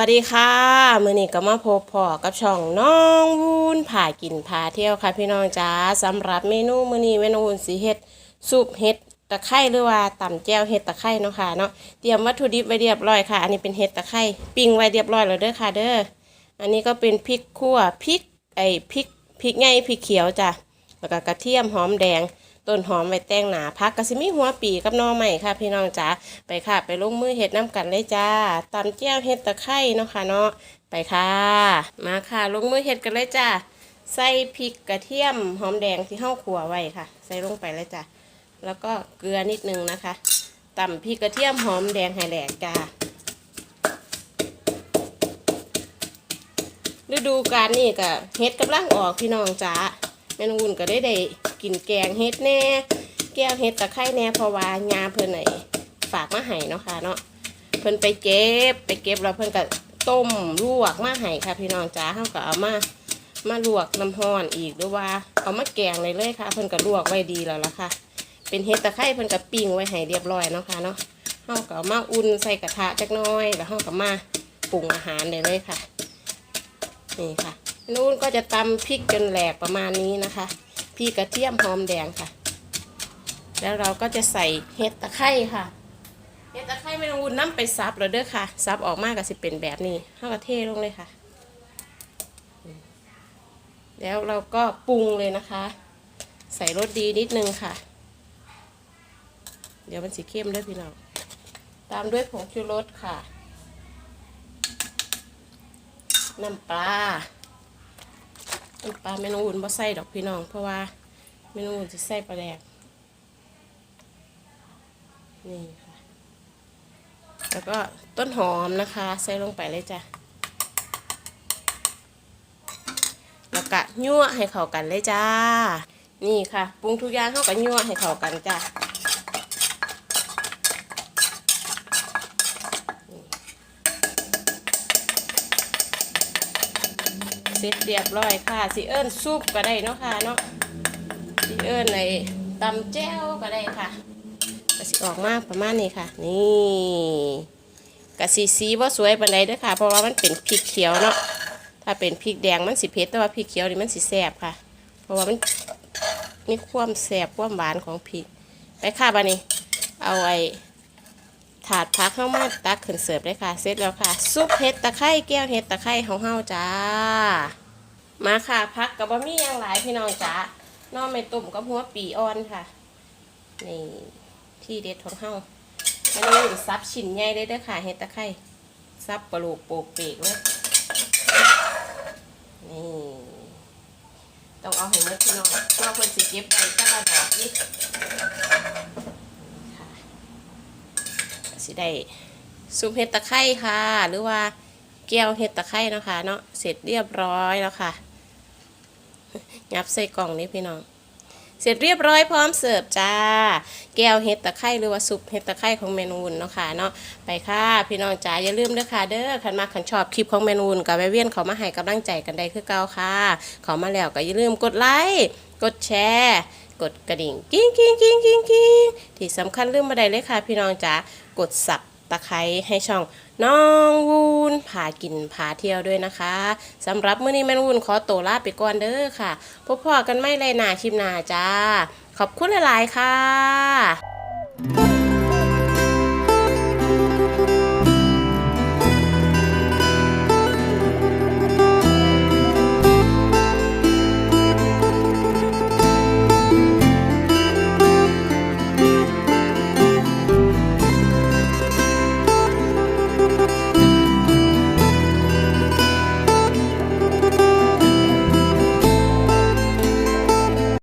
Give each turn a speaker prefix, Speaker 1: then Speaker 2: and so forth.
Speaker 1: สวัสดีค่ะมื่อนี้ก็มาพบพอกับช่องน้องวูนผ่ากินพาเที่ยวค่ะ พี่น้องจ้าสำหรับเมนูมื่อนี้เมนูวูนสีเห็ดซุปเห็ดตะไคร้หรือว่าตำแจ่วเห็ดตะไคร้เนาะค่ะเนาะเตรียมวัตถุดิบไว้เรียบร้อยค่ะ อันนี้เป็นเห็ดตะไคร้ปิ้งไว้เรียบร้อยแล้วเด้อค่ะเด้ออันนี้ก็เป็นพริกขั่วพริกไอพริกพริกไงพริกเขียวจ้ะแล้วก็กระเทียมหอมแดง ต้นหอมไว้แต่งหนาพักกระสิมีหัวปีกับนอใหม่ค่ะ พี่น้องจ๋าไปค่ะ ไปลงมือเห็ดน้ำกันเลยจ้าตำแจ่วเห็ดตะไคร้เนาะค่ะเนาะไปค่ะ มาค่ะ ลงมือเห็ดกันเลยจ้าใส่พริกกระเทียมหอมแดงที่ห้าขัวไว้ค่ะ ใส่ลงไปเลยจ้าแล้วก็เกลือนิดนึงนะคะตำพริกกระเทียมหอมแดงให้แหลกจ้าฤดูกาลนี่ก็เห็ดกำลังออกพี่น้องจ๋าแม่นวุ่นก็ได้ได้ กินแกงเห็ดแน่แก้วเห็ดตะไคร้แน่เพราะว่ายาเพิ่นไหนฝากมาให้เนาะค่ะเนาะเพิ่นไปเก็บไปเก็บแล้วเพิ่นก็ต้มลวกมาให้ค่ะพี่น้องจ๋าเฮาก็เอามามาลวกน้ำร้อนอีกหรือว่าเอามาแกงเลยเลยค่ะ เพิ่นก็ลวกไว้ดีแล้วล่ะค่ะ เป็นเห็ดตะไคร้เพิ่นก็ปิ้งไว้ให้เรียบร้อยเนาะค่ะเนาะเฮาก็ามาอุ่นใส่กระทะจักน้อยแล้วเฮาก็มาปรุงอาหารได้เลยค่ะนี่ค่ะนู่นก็จะตำพริกจนแหลกประมาณนี้นะคะ พริกกระเทียมหอมแดงค่ะ แล้วเราก็จะใส่เห็ดตะไคร้ค่ะ เห็ดตะไคร้ไม่ต้องวุ่นน้ำไปซับเลยเด้อค่ะ ซับออกมากก็สิเป็นแบบนี้เข้ากระเทลงเลยค่ะ แล้วเราก็ปรุงเลยนะคะ ใส่รสดีนิดนึงค่ะ เดี๋ยวมันสีเข้มด้วยพี่น้อง ตามด้วยผงชูรสค่ะ น้ำปลา น้ำปลาเมนูอุ่นบ่ใส่ดอกพี่น้อง เพราะว่าเมนูอุ่นจะใส่ปลาแดกนี่ค่ะ แล้วก็ต้นหอมนะคะ ใส่ลงไปเลยจ้ะ แล้วก็ยั่วให้เข้ากันเลยจ้า นี่ค่ะ ปรุงทุกอย่างเข้ากันยั่วให้เข้ากันจ้ะ เสร็จเรียบร้อยค่ะสิเอิญซุปก็ได้เนาะค่ะเนาะสิเอิญในตำแจ้วก็ได้ค่ะก็สิออกมาประมาณนี้ค่ะ นี่กะสีสีว่าสวยปานใดด้อค่ะ เพราะว่ามันเป็นพริกเขียวเนาะถ้าเป็นพริกแดงมันสิเผ็ดแต่ว่าพริกเขียวนี่มันสิแซ่บค่ะ เพราะว่ามันมีความแซ่บความหวานของพริกไปค่ะบานี้เอาไอ้ ถาดพักเข้ามาตักขึ้นเสิร์ฟเลยค่ะ เสร็จแล้วค่ะ ซุปเห็ดตะไคร้แก้วเห็ดตะไคร้องเฮาจ้า มาค่ะพักกับบะหมี่ย่างหลายพี่น้องจ้าน้องไม่ตุ่มกับหัวปีอ่อนค่ะ นี่ที่เด็ดของเฮาอันนี้ซับชิ้นใหญ่เลยด้อค่ะเห็ดตะไคร้ซับปลูกโปกเปกเลยนี่ ต้องเอาให้หมดพี่น้องเพราะคนสิเก็บไปแต่ละดอกนี่ สิได้ซุปเห็ดตะไคร้ค่ะ หรือว่าแก้วเห็ดตะไคร้นะคะเนาะเสร็จเรียบร้อยแล้วค่ะยับใส่กล่องนี้พี่น้อง เสร็จเรียบร้อยพร้อมเสิร์ฟจ้า แก้วเห็ดตะไคร้หรือว่าซุปเห็ดตะไคร้ของเมนูนเนาะค่ะเนาะไปค่ะ พี่น้องจ๋าอย่าลืมเด้อค่ะเด้อขันมาขันชอบคลิปของเมนูนกับแม่เวียนเขามาให้กำลังใจกันได้คือเก่าค่ะ เขามาแล้วก็อย่าลืมกดไลค์กดแชร์ กดกระดิ่งกิ้งกิ้งกิ้งกิ้งกิ้งที่สำคัญเรื่องบันไดเลยค่ะพี่น้องจ๋ากดสับตะไคร้ให้ช่องน้องวูนพากินพาเที่ยวด้วยนะคะสำหรับมื้อนี้แม่นวูนขอตัวลาไปก่อนเด้อค่ะพบพอกันไม่ไรหนาคลิปหนาจ้า ขอบคุณหลาย ๆ ค่ะ